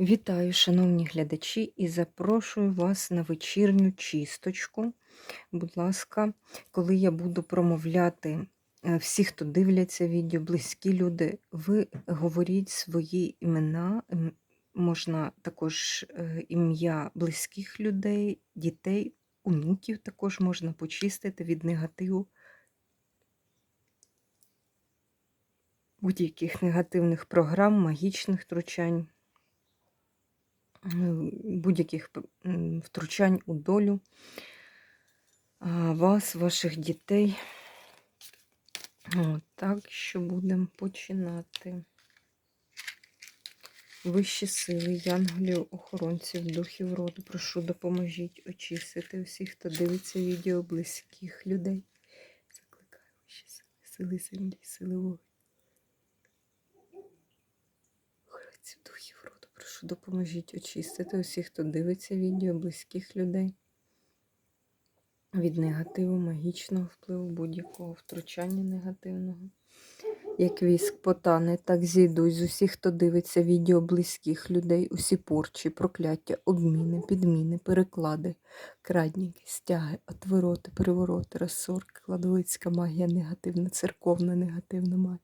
Вітаю, шановні глядачі, і запрошую вас на вечірню чисточку. Будь ласка, коли я буду промовляти е, всі, хто дивляться відео, близькі люди, ви говоріть свої імена. Можна також е, ім'я близьких людей, дітей, онуків також можна почистити від негативу, будь-яких негативних програм, магічних втручань. Е, будь-яких втручань у долю вас, ваших дітей. Так що будемо починати. Вищі сили, янголів, охоронців, духів роду, прошу, допоможіть очистити усіх, хто дивиться відео близьких людей. Закликаю вищі сили, сили землі, сили вогню. Охоронців, духів роду, прошу, допоможіть очистити усіх, хто дивиться відео близьких людей. Від негативу, магічного впливу, будь-якого втручання негативного. Як віск потане, так зійдуть з усіх, хто дивиться відео близьких людей, усі порчі, прокляття, обміни, підміни, переклади, крадніки, стяги, отвороти, перевороти, розсорки, кладовицька магія негативна, церковна негативна магія.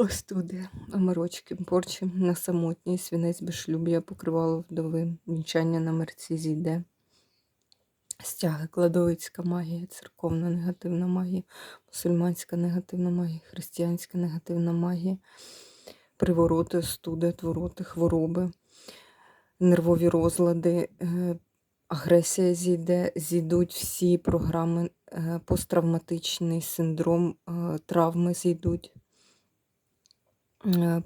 Остуди, оморочки, порчі на самотній, свінець безшлюб'я, покривало вдови, вінчання на мерці зійде. Стяги, кладовицька магія, церковна негативна магія, мусульманська негативна магія, християнська негативна магія, привороти, остуди, отвороти, хвороби, нервові розлади, е, агресія зійде, зійдуть всі програми, е, посттравматичний синдром, е, травми зійдуть,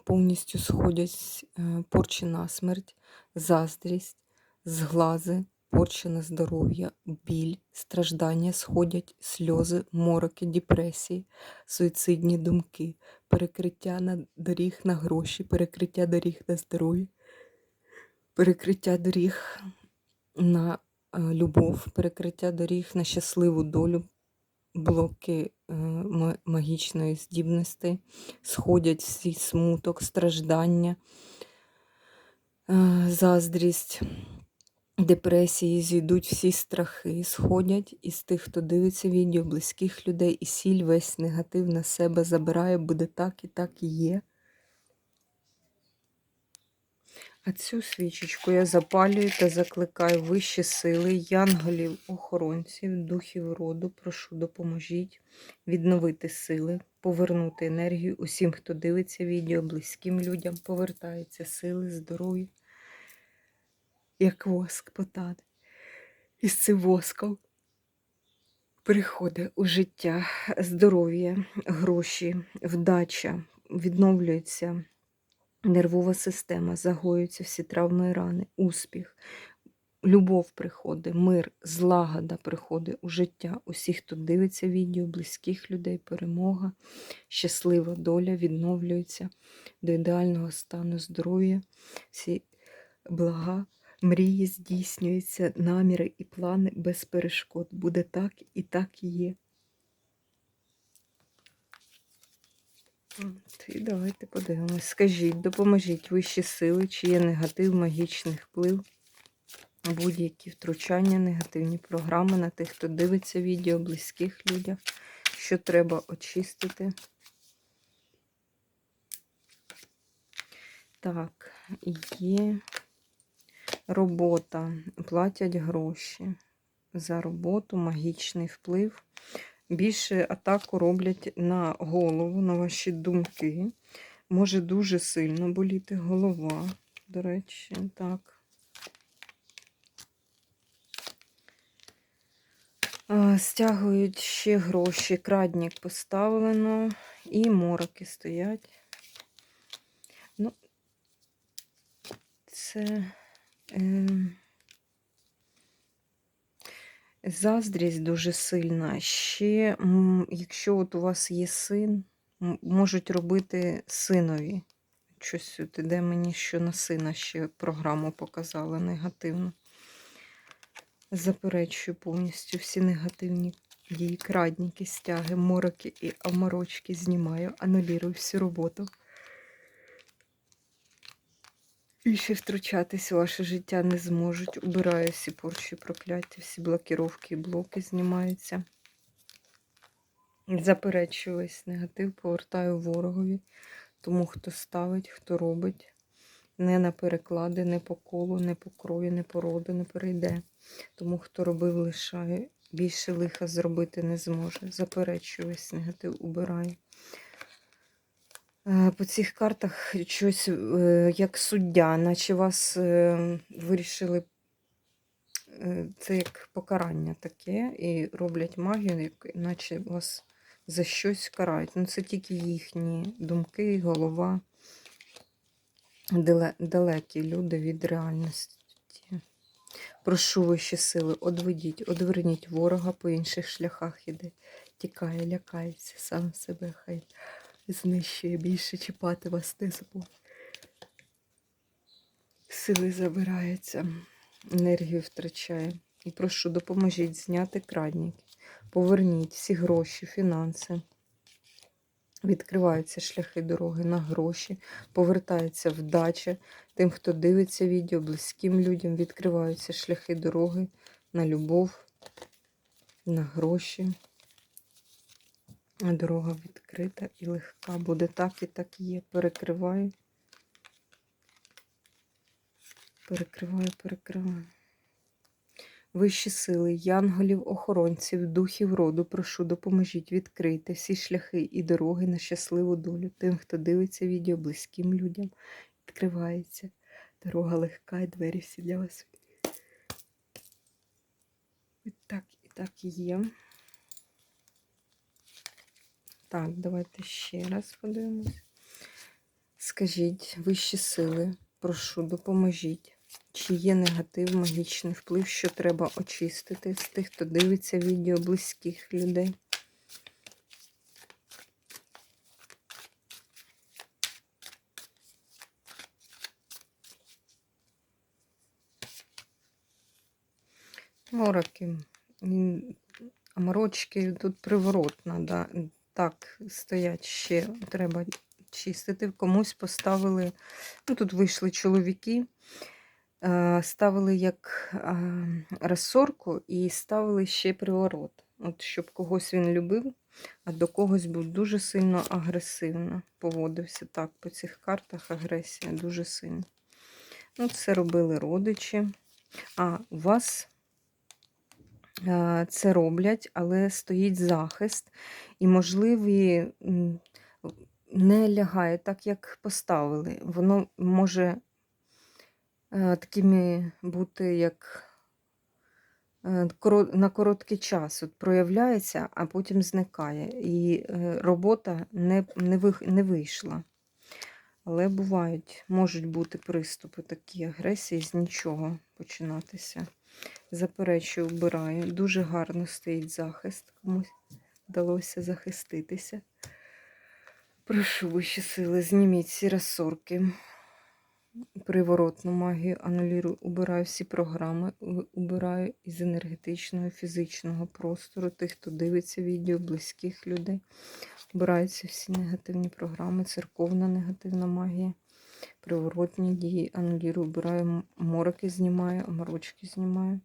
повністю сходять е, порчі на смерть, заздрість, зглази, порча на здоров'я, біль, страждання сходять, сльози, мороки, депресії, суїцидні думки, перекриття на доріг на гроші, перекриття доріг на здоров'я, перекриття доріг на любов, перекриття доріг на щасливу долю, блоки е, магічної здібності, сходять всі смуток, страждання, е, заздрість, депресії, зійдуть всі страхи, сходять із тих, хто дивиться відео, близьких людей, і сіль весь негатив на себе забирає, буде так і так і є. А цю свічечку я запалюю та закликаю вищі сили, янголів, охоронців, духів роду. Прошу, допоможіть відновити сили, повернути енергію усім, хто дивиться відео, близьким людям, повертаються сили, здоров'я, як воск потане. І з цим воском приходить у життя здоров'я, гроші, вдача, відновлюється нервова система, загоюються всі травми і рани, успіх, любов приходить, мир, злагода приходить у життя усіх, хто дивиться відео, близьких людей, перемога, щаслива доля відновлюється до ідеального стану здоров'я, всі блага, мрії здійснюються, наміри і плани без перешкод. Буде так і так і є. І давайте подивимось. Скажіть, допоможіть вищі сили, чи є негатив, магічний вплив, будь-які втручання, негативні програми на тих, хто дивиться відео, близьких людях, що треба очистити. Так, є робота, платять гроші за роботу, магічний вплив. Більше атаку роблять на голову, на ваші думки. Може дуже сильно боліти голова, до речі, так. Стягують ще гроші, крадник поставлено, і мороки стоять. Ну, це. Е... Заздрість дуже сильна. Ще, якщо от у вас є син, можуть робити синові. Щось от іде мені, що на сина ще програму показали негативно. Заперечую повністю всі негативні дії, крадніки, стяги, мороки і оморочки знімаю, анулірую всю роботу. Більше втручатись у ваше життя не зможуть. Убираю всі порчі прокляття, всі блокіровки і блоки знімаються. Заперечую весь негатив, повертаю ворогові, тому хто ставить, хто робить. Не на переклади, не по колу, не по крою, не по роду не перейде. Тому хто робив, лишає. Більше лиха зробити не зможе. Заперечую весь негатив, убираю. Е, По цих картах щось е, як суддя, наче вас е, вирішили, е, це як покарання таке, і роблять магію, наче вас за щось карають. Ну, це тільки їхні думки, голова, далекі люди від реальності. Прошу вищі сили, одведіть, одверніть ворога по інших шляхах іде. Тікає, лякається, сам себе хай знищує, більше чіпати вас не. Сили забирається, енергію втрачає. І прошу, допоможіть зняти крадніки, поверніть всі гроші, фінанси. Відкриваються шляхи дороги на гроші, повертається вдача. Тим, хто дивиться відео, близьким людям відкриваються шляхи дороги на любов, на гроші. Дорога відкрита і легка. Буде так і так є. Перекриваю. Перекриваю, перекриваю. Вищі сили, янголів, охоронців, духів роду, прошу, допоможіть відкрити всі шляхи і дороги на щасливу долю. Тим, хто дивиться відео, близьким людям відкривається. Дорога легка, і двері всі для вас. І так, і так і є. Так, давайте ще раз подивимось. Скажіть, вищі сили, прошу, допоможіть. Чи є негатив, магічний вплив, що треба очистити з тих, хто дивиться відео близьких людей? Мороки. М, Морочки тут приворотна, да. Так, стоять ще, треба чистити. Комусь поставили, ну тут вийшли чоловіки, е, ставили як е, розсорку і ставили ще приворот. От щоб когось він любив, а до когось був дуже сильно агресивно. Поводився так по цих картах, агресія дуже сильна. Ну, це робили родичі. А у вас це роблять, але стоїть захист, і можливі не лягає так, як поставили. Воно може е, такими бути, як е, на короткий час от проявляється, а потім зникає. І е, робота не, не вийшла. Але бувають, можуть бути приступи такі агресії з нічого починатися. Заперечую, вбираю. Дуже гарно стоїть захист. Комусь вдалося захиститися. Прошу вищі сили, зніміть всі розсорки. Приворотну магію анулірую, убираю всі програми, убираю із енергетичного, фізичного простору тих, хто дивиться відео, близьких людей. Убираються всі негативні програми, церковна негативна магія, приворотні дії, анулірую, убираю мороки, знімаю, морочки знімаю.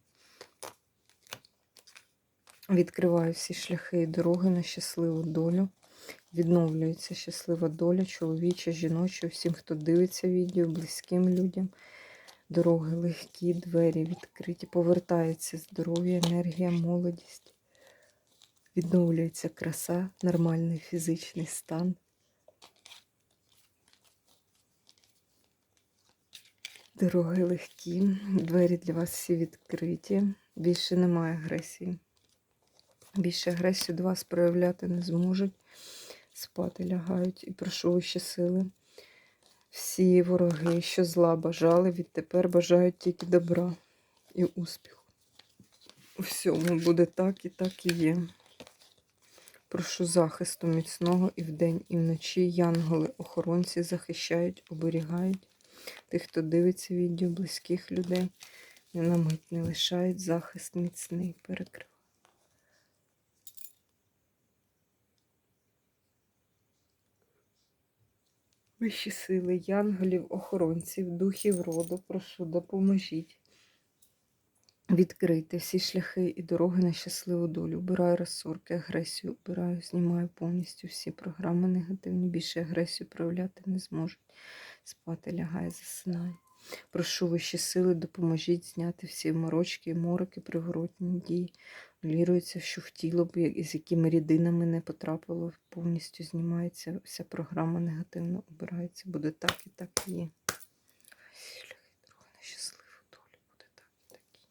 Відкриваю всі шляхи і дороги на щасливу долю. Відновлюється щаслива доля, чоловіча, жіноча, всім, хто дивиться відео, близьким людям. Дороги легкі, двері відкриті, повертається здоров'я, енергія, молодість. Відновлюється краса, нормальний фізичний стан. Дороги легкі, двері для вас всі відкриті. Більше немає агресії. Більше агресію до вас проявляти не зможуть. Спати лягають і прошу вищі сили. Всі вороги, що зла бажали, відтепер бажають тільки добра і успіху. У всьому буде так і так і є. Прошу захисту міцного і вдень, і вночі. Янголи, охоронці захищають, оберігають тих, хто дивиться відео близьких людей. Ні на мить не лишають захист міцний перекрив. Вищі сили, янголів, охоронців, духів роду, прошу, допоможіть. Відкрити всі шляхи і дороги на щасливу долю. Убираю розсорки, агресію, убираю, знімаю повністю всі програми негативні. Більше агресію проявляти не зможуть. Спати лягає, засинає. Прошу вищі сили, допоможіть зняти всі морочки, і мороки, приворотні дії. Лірується, що в тіло, з якими рідинами не потрапило, повністю знімається вся програма негативно обирається. Буде так і так і є. Шляхи дороги на щасливу долю. Буде так і так і є.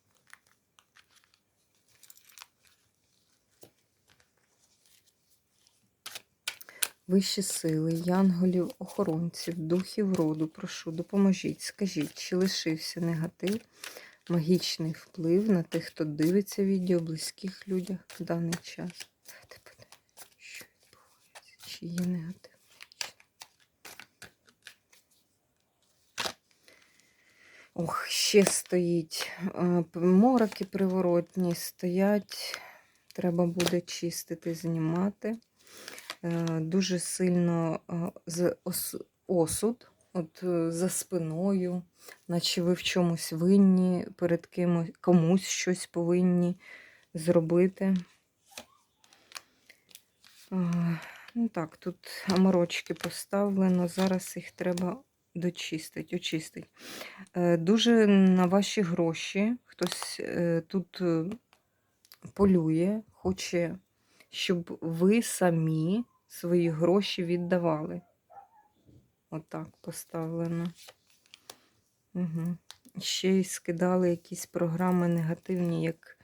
Вищі сили, янголів, охоронців, духів роду, прошу, допоможіть, скажіть, чи лишився негатив, магічний вплив на тих, хто дивиться відео, близьких людях в даний час. Давайте подивимося, що відбувається, чи є негатив. Ох, ще стоїть мороки приворотні, стоять. Треба буде чистити, знімати. Е, Дуже сильно е, з осуд, от е, за спиною, наче ви в чомусь винні, перед кимось, комусь щось повинні зробити. Ну так, тут аморочки поставлено, зараз їх треба дочистити, очистити. Е, Дуже на ваші гроші хтось тут полює, хоче, щоб ви самі свої гроші віддавали. Отак поставлено. Угу. Ще й скидали якісь програми негативні, як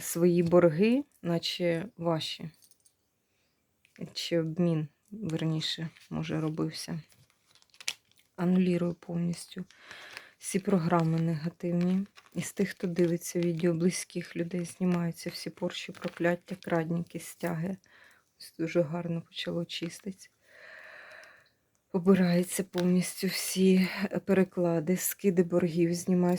свої борги, наче ваші. Чи обмін, верніше, може, робився. Анулірую повністю всі програми негативні. Із тих, хто дивиться відео, близьких людей знімаються всі порші, прокляття, крадніки, стяги. Ось дуже гарно почало чиститися. Обирається повністю всі е, переклади, скиди боргів, знімаю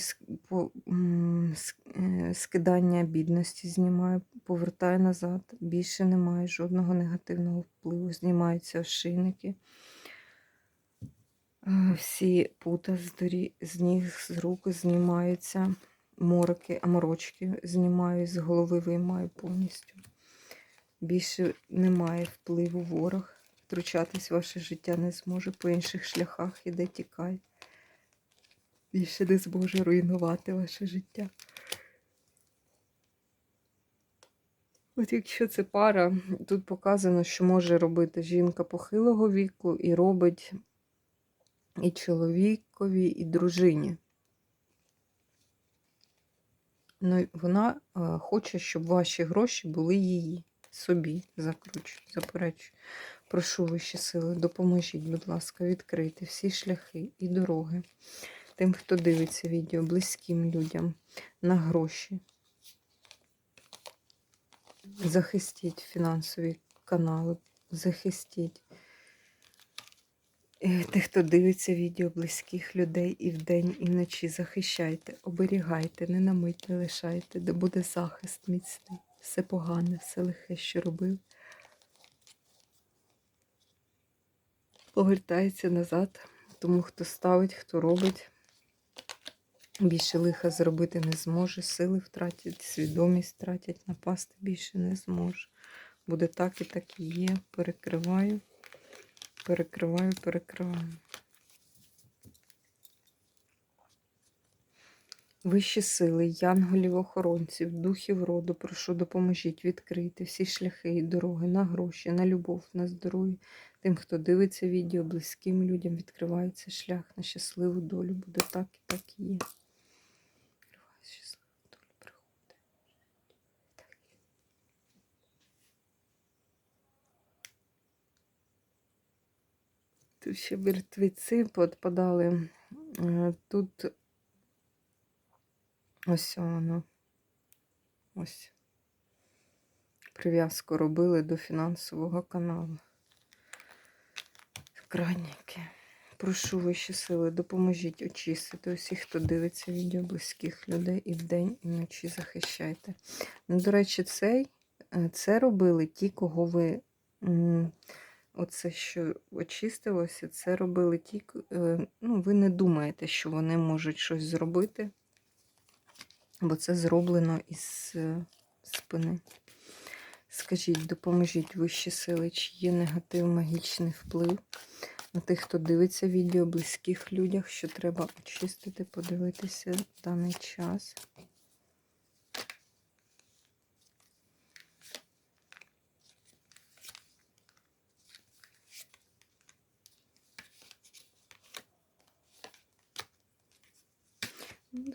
е, скидання бідності, знімаю, повертаю назад. Більше немає жодного негативного впливу. Знімаються ошейники. Всі пута з, дорі... з ніг, з рук знімаються. Мороки, аморочки знімаю, з голови виймаю повністю. Більше немає впливу ворог. Втручатись ваше життя не зможе, по інших шляхах іде тікай. Більше не зможе руйнувати ваше життя. От якщо це пара, тут показано, що може робити жінка похилого віку і робить і чоловікові, і дружині. Ну, вона е, хоче, щоб ваші гроші були її, собі, закручую, заперечую. Прошу вищі сили, допоможіть, будь ласка, відкрити всі шляхи і дороги тим, хто дивиться відео, близьким людям на гроші. Захистіть фінансові канали, захистіть тих, хто дивиться відео близьких людей і вдень, і вночі. Захищайте, оберігайте, не на мить не лишайте, де буде захист міцний. Все погане, все лихе, що робив. Повертається назад, тому хто ставить, хто робить. Більше лиха зробити не зможе, сили втратять, свідомість втратять, напасти більше не зможе. Буде так і так і є. Перекриваю, перекриваю, перекриваю. Вищі сили, янголів, охоронців, духів роду, прошу, допоможіть відкрити всі шляхи і дороги на гроші, на любов, на здоров'я. Тим, хто дивиться відео, близьким людям відкривається шлях на щасливу долю. Буде так і так і є. Відкривається щаслива доля, приходить. Так і є. Тут ще мертвеці подпадали. Е, Тут ось воно. Ось. Прив'язку робили до фінансового каналу. Кранники. Прошу вищі сили, допоможіть очистити усіх, хто дивиться відео близьких людей і вдень, і вночі захищайте. Ну, до речі, цей, е, це робили ті, кого ви оце, що очистилося, це робили ті, е, ну, ви не думаєте, що вони можуть щось зробити, бо це зроблено із е, спини. Скажіть, допоможіть вищі сили, чи є негатив, магічний вплив на тих, хто дивиться відео, близьких людях, що треба очистити, подивитися в даний час.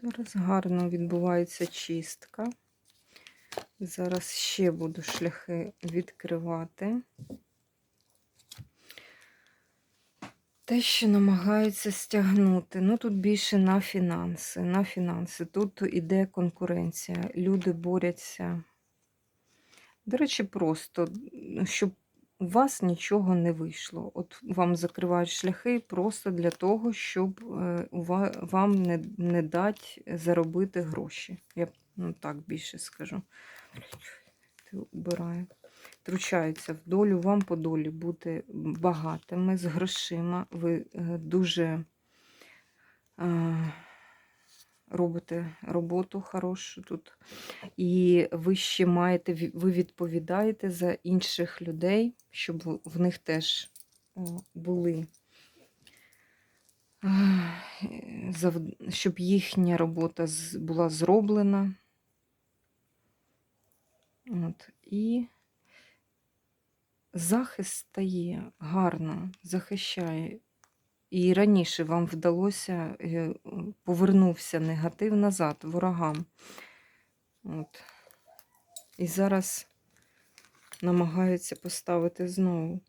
Зараз гарно відбувається чистка. Зараз ще буду шляхи відкривати. Те, що намагаються стягнути. Ну, тут більше на фінанси. На фінанси. Тут іде конкуренція. Люди борються. До речі, просто, щоб у вас нічого не вийшло. От вам закривають шляхи просто для того, щоб е, вам не, не дати заробити гроші. Я ну, так більше скажу. Ти убираю. Втручаються в долю, вам по долі бути багатими, з грошима. Ви е, дуже е, робите роботу хорошу тут. І ви ще маєте, ви відповідаєте за інших людей, щоб в- них теж були, е, щоб їхня робота була зроблена. От. І захист стає гарно, захищає. І раніше вам вдалося, е, повернувся негатив назад ворогам. От. І зараз намагаються поставити знову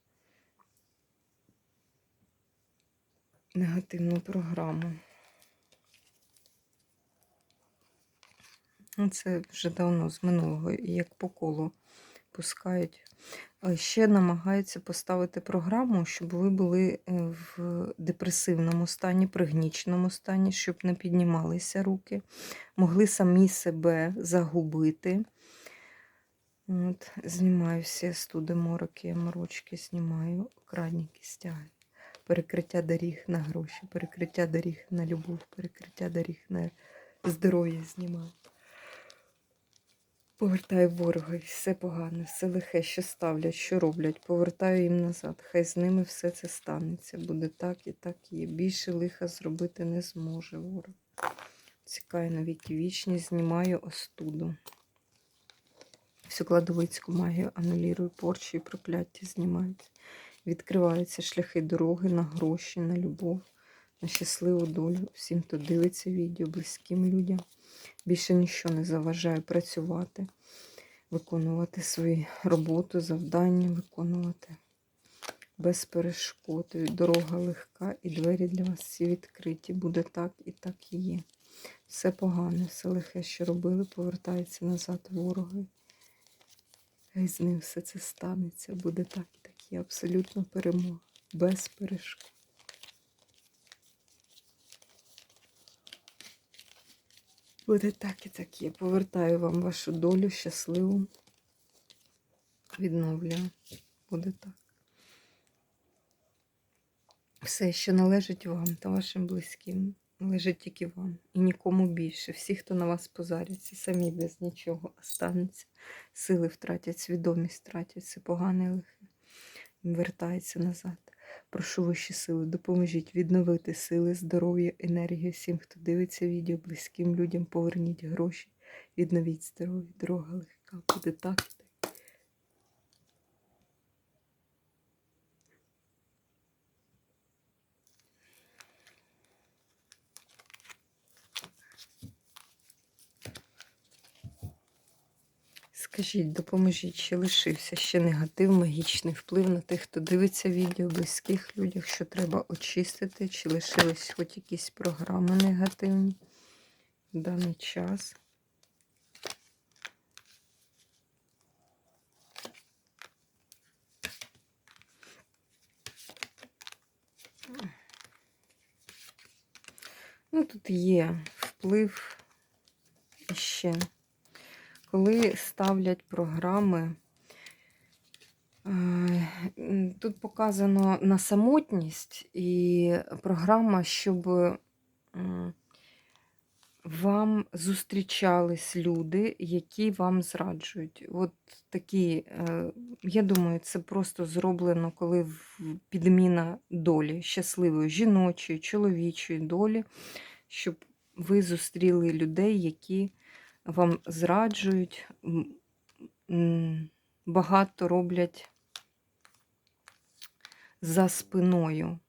негативну програму. Ну, Це вже давно з минулого, як по колу пускають. Ще намагаються поставити програму, щоб ви були е, в депресивному стані, пригніченому стані, щоб не піднімалися руки, могли самі себе загубити. От, знімаю всі студи, мороки, морочки, знімаю, крадніки стягаю. Перекриття доріг на гроші, перекриття доріг на любов, перекриття доріг на здоров'я знімаю. Повертаю ворога, і все погане, все лихе, що ставлять, що роблять, повертаю їм назад. Хай з ними все це станеться. Буде так і так є. Більше лиха зробити не зможе ворог. Цікаю на віки вічні, знімаю остуду. Всю кладовицьку магію анулірую, порчі і прокляття знімаються. Відкриваються шляхи дороги на гроші, на любов, на щасливу долю. Всім, хто дивиться відео, близьким людям. Більше нічого не заважає працювати, виконувати свою роботу, завдання, виконувати без перешкод. Дорога легка і двері для вас всі відкриті. Буде так і так і є. Все погане, все лихе, що робили, повертається назад вороги. Хай з ним все це станеться. Буде так і так є. Абсолютно перемога. Без перешкод. Буде так і так є. Повертаю вам вашу долю щасливу. Відновлюю. Буде так. Все, що належить вам та вашим близьким, належить тільки вам. І нікому більше. Всі, хто на вас позаряться, самі без нічого остануться. Сили втратять, свідомість втратять, все погане лихе. Вертається назад. Прошу вищі сили, допоможіть відновити сили, здоров'я, енергію всім, хто дивиться відео, близьким людям, поверніть гроші, відновіть здоров'я, дорога легка. Буде так Скажіть, допоможіть, чи лишився ще негатив, магічний вплив на тих, хто дивиться відео, близьких людях, що треба очистити, чи лишились хоч якісь програми негативні в даний час. Ну, тут є вплив ще. Коли ставлять програми, е, тут показано на самотність і програма, щоб вам зустрічались люди, які вам зраджують. От такі, е, я думаю, це просто зроблено, коли підміна долі, щасливої жіночої, чоловічої долі, щоб ви зустріли людей, які вам зраджують, багато роблять за спиною.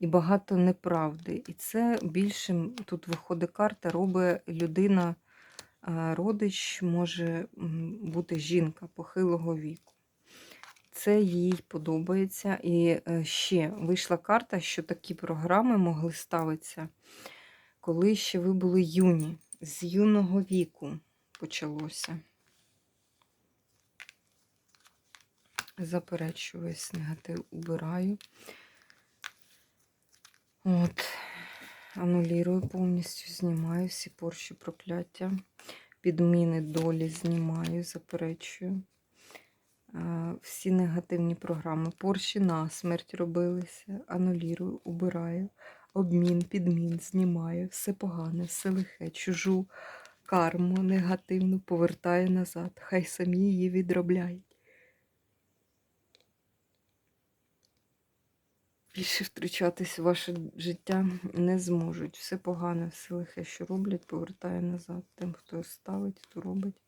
І багато неправди. І це більше тут виходить карта, робить людина, родич, може бути жінка похилого віку. Це їй подобається. І е, ще вийшла карта, що такі програми могли ставитися, коли ще ви були юні, з юного віку почалося. Заперечую весь негатив, убираю. От, анулірую повністю, знімаю всі порші прокляття, підміни долі знімаю, заперечую. Всі негативні програми. Порші на смерть робилися, анулірую, убираю, обмін, підмін, знімаю, все погане, все лихе, чужу карму негативну повертаю назад. Хай самі її відробляють. Більше втручатись в ваше життя не зможуть. Все погане, все лихе, що роблять, повертає назад. Тим, хто ставить, хто робить.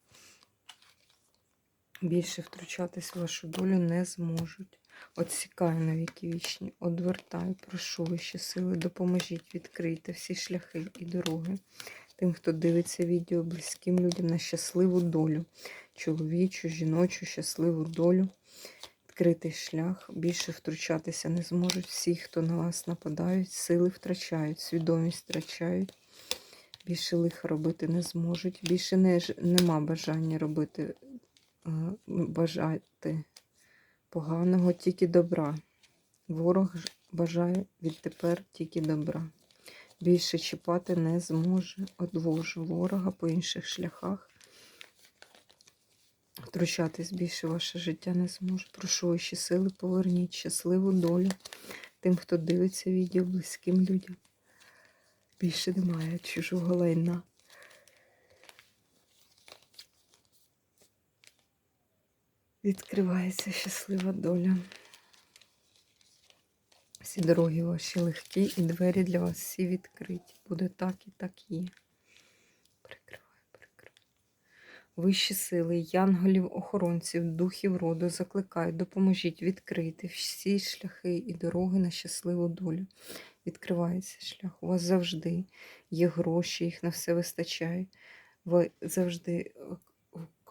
Більше втручатись в вашу долю не зможуть. Отсікаю на віки вічні, одвертаю, прошу вищі сили, допоможіть, відкрийте всі шляхи і дороги. Тим, хто дивиться відео близьким людям на щасливу долю, чоловічу, жіночу, щасливу долю відкритий шлях, більше втручатися не зможуть. Всі, хто на вас нападають, сили втрачають, свідомість втрачають, більше лиха робити не зможуть. Більше не, нема бажання робити, е, бажати поганого, тільки добра. Ворог бажає відтепер тільки добра. Більше чіпати не зможе. Одвожу ворога по інших шляхах. Втручатись більше ваше життя не зможу. Прошу ваші сили, поверніть щасливу долю тим, хто дивиться відео близьким людям. Більше немає чужого лайна. Відкривається щаслива доля. Всі дороги ваші легкі і двері для вас всі відкриті. Буде так і так є. Прикриваю, прикриваю. Вищі сили, янголів, охоронців, духів роду закликаю, допоможіть відкрити всі шляхи і дороги на щасливу долю. Відкривається шлях. У вас завжди є гроші, їх на все вистачає. Ви завжди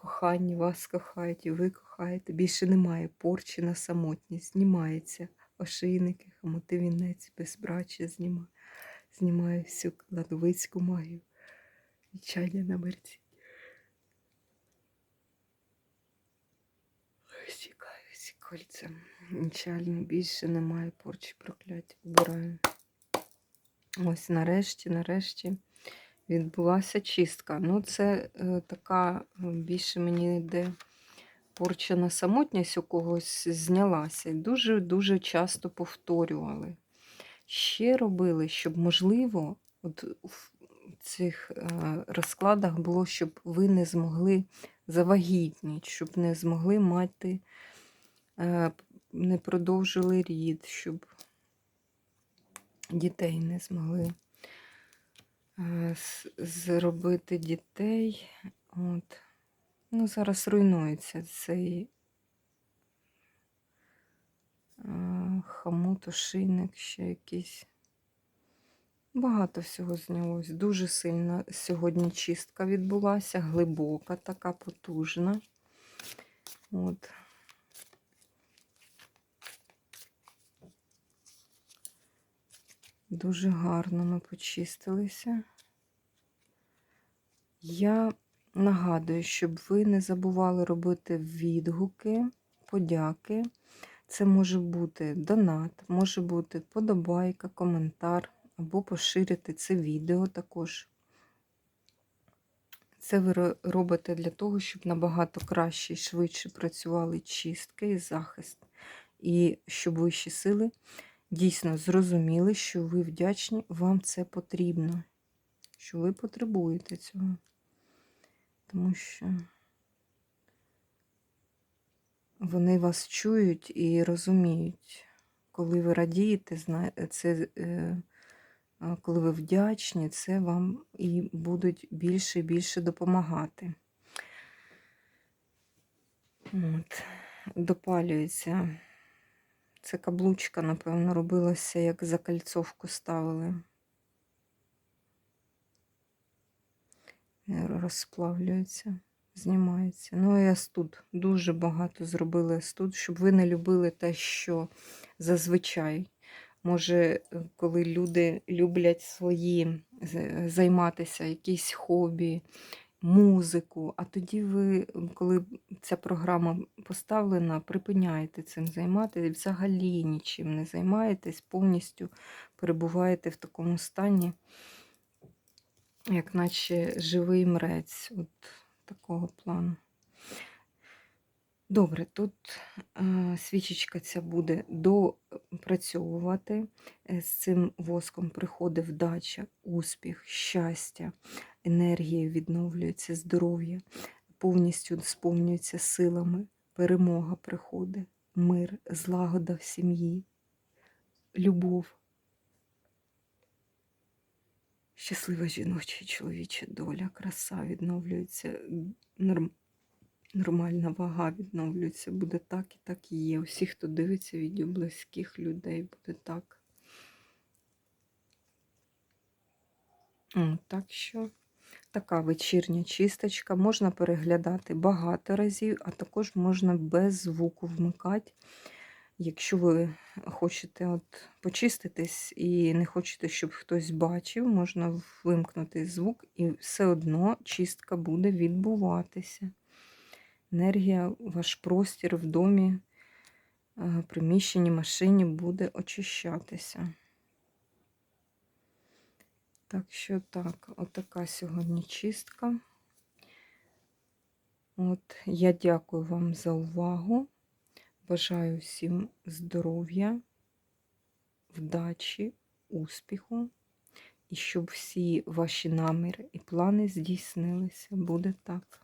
коханні вас кохають і ви кохаєте. Більше немає порчі на самотність. Знімається ошейники, хамоти, вінець, безбрачя знімає. Знімає всю кладовицьку магію. Відчання на мерці. Стікаю всі кольця. Нічально більше немає порчі прокляття. Убираю. Ось нарешті, нарешті відбулася чистка. Ну, це е, така е, більше мені йде порча на самотність у когось знялася. Дуже-дуже часто повторювали. Ще робили, щоб, можливо, от в цих е, розкладах було, щоб ви не змогли завагітніти, щоб не змогли мати, е, не продовжили рід, щоб дітей не змогли зробити дітей. От. Ну, зараз руйнується цей е, хамут, ошийник, ще якийсь. Багато всього знялось. Дуже сильна сьогодні чистка відбулася, глибока, така потужна. От. Дуже гарно ми почистилися. Я нагадую, щоб ви не забували робити відгуки, подяки. Це може бути донат, може бути подобайка, коментар, або поширити це відео також. Це ви робите для того, щоб набагато краще і швидше працювали чистки і захист. І щоб вищі сили дійсно зрозуміли, що ви вдячні, вам це потрібно, що ви потребуєте цього. Тому що вони вас чують і розуміють. Коли ви радієте, це, е, коли ви вдячні, це вам і будуть більше і більше допомагати. От. Допалюється. Це каблучка, напевно, робилася, як закальцовку ставили. Е, Розплавлюється, знімається. Ну і астуд. Дуже багато зробили астуд, щоб ви не любили те, що зазвичай. Може, е, коли люди люблять свої займатися, якісь хобі, музику, а тоді ви, коли ця програма поставлена, припиняєте цим займатися, взагалі нічим не займаєтесь, повністю перебуваєте в такому стані, як наче живий мрець, от такого плану. Добре, тут е, свічечка ця буде допрацьовувати. Е, З цим воском приходить вдача, успіх, щастя, енергія відновлюється, здоров'я, повністю сповнюється силами, перемога приходить, мир, злагода в сім'ї, любов. Щаслива жіноча чоловіча доля, краса відновлюється, норм, нормальна вага відновлюється. Буде так і так і є. Усі, хто дивиться відео близьких людей, буде так. Так що така вечірня чисточка. Можна переглядати багато разів, а також можна без звуку вмикати. Якщо ви хочете от почиститись і не хочете, щоб хтось бачив, можна вимкнути звук, і все одно чистка буде відбуватися. Енергія, ваш простір в домі, е, приміщенні, машині буде очищатися. Так що так, отака сьогодні чистка. От, я дякую вам за увагу. Бажаю всім здоров'я, вдачі, успіху, і щоб всі ваші наміри і плани здійснилися. Буде так.